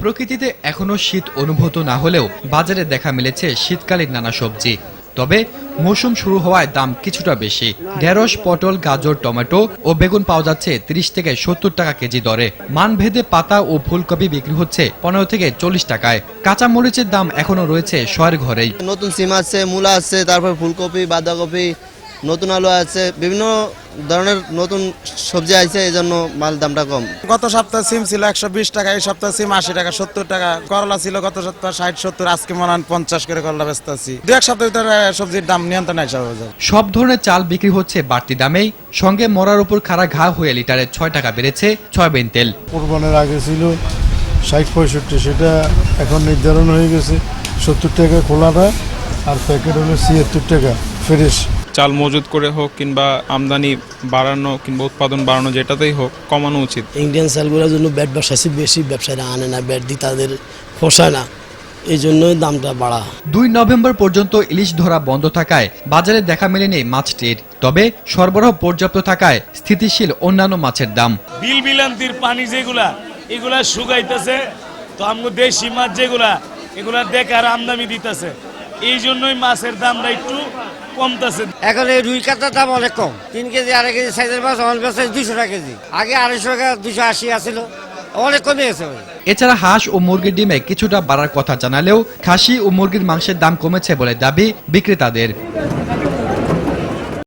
প্রকৃতিতে এখনও শীত অনুভূত না হলেও বাজারে দেখা মিলেছে শীতকালীন নানা সবজি। তবে মৌসুম শুরু হওয়ায় দাম কিছুটা বেশি। ঢেঁড়স, পটল, গাজর, টমেটো ও বেগুন পাওয়া যাচ্ছে তিরিশ থেকে সত্তর টাকা কেজি দরে। মানভেদে পাতা ও ফুলকপি বিক্রি হচ্ছে পনেরো থেকে চল্লিশ টাকায়। কাঁচা মরিচের দাম এখনও রয়েছে শয়ের ঘরেই। নতুন সিম আছে, মূলা আছে, তারপর ফুলকপি, বাঁধাকপি নতুন আলু আছে বিভিন্ন ধরনের নতুন সবজি আছে এই জন্য মাল দামটা কম। গত সপ্তাহে সিম ছিল একশো বিশ টাকা এই সপ্তাহে সিম আশি টাকা সত্তর টাকা। করলা ছিল গত সপ্তাহে ষাট সত্তর আজকে মনে হয় পঞ্চাশ করে করলা ব্যস্ত আছি। দু এক সপ্তাহ ভিতরে সবজির দাম নিয়ন্ত্রণে আসা হয়ে সব ধরনের চাল বিক্রি হচ্ছে বাড়তি দামেই। সঙ্গে মরার উপর খাড়া ঘা হয়ে লিটারে ছয় টাকা বেড়েছে সয়াবিন তেল। কোরবানের আগে ছিল ষাট পঁয়ষট্টি সেটা এখন নির্ধারণ হয়ে গেছে। সত্তর টাকা খোলাটা আর প্যাকেট হলো ছিয়াত্তর টাকা ফ্রেশ। চাল মজুত করে হোক কিংবা আমদানি বাড়ানো কিংবা উৎপাদন বাড়ানো যেটাতেই হোক কমানো উচিত। ইন্ডিয়ান চালগুলোর জন্য ব্যাট ব্যবসায়ী বেশি ব্যবসায়ীরা আনে না ব্যাট দিয়ে তাদের পোষায় না। এই জন্যই দামটা বাড়া। দুই নভেম্বর পর্যন্ত ইলিশ ধরা বন্ধ থাকায় বাজারে দেখা মেলেনি মাছটির। তবে সরবরাহ পর্যাপ্ত থাকায় স্থিতিশীল অন্যান্য মাছের দাম। বিল বিলান্তির পানি যেগুলা এগুলা শুকাইতেছে তো আমগো দেশি মাছ যেগুলা এগুলা দেখে আর আমদানি দিতেছে। এই জন্যই মাছের দামটা একটু কমতেছে। এখন এই রুই কাতার দাম অনেক কম। তিন কেজি আড়াই কেজি সাইজের মাছ অনেক বেশি দুশো টাকা কেজি। আগে আড়াইশো টাকা দুশো আশি আসছিল অনেক কমে গেছে এছাড়া হাঁস ও মুরগির ডিমে কিছুটা বাড়ার কথা জানালেও খাসি ও মুরগির মাংসের দাম কমেছে বলে দাবি বিক্রেতাদের।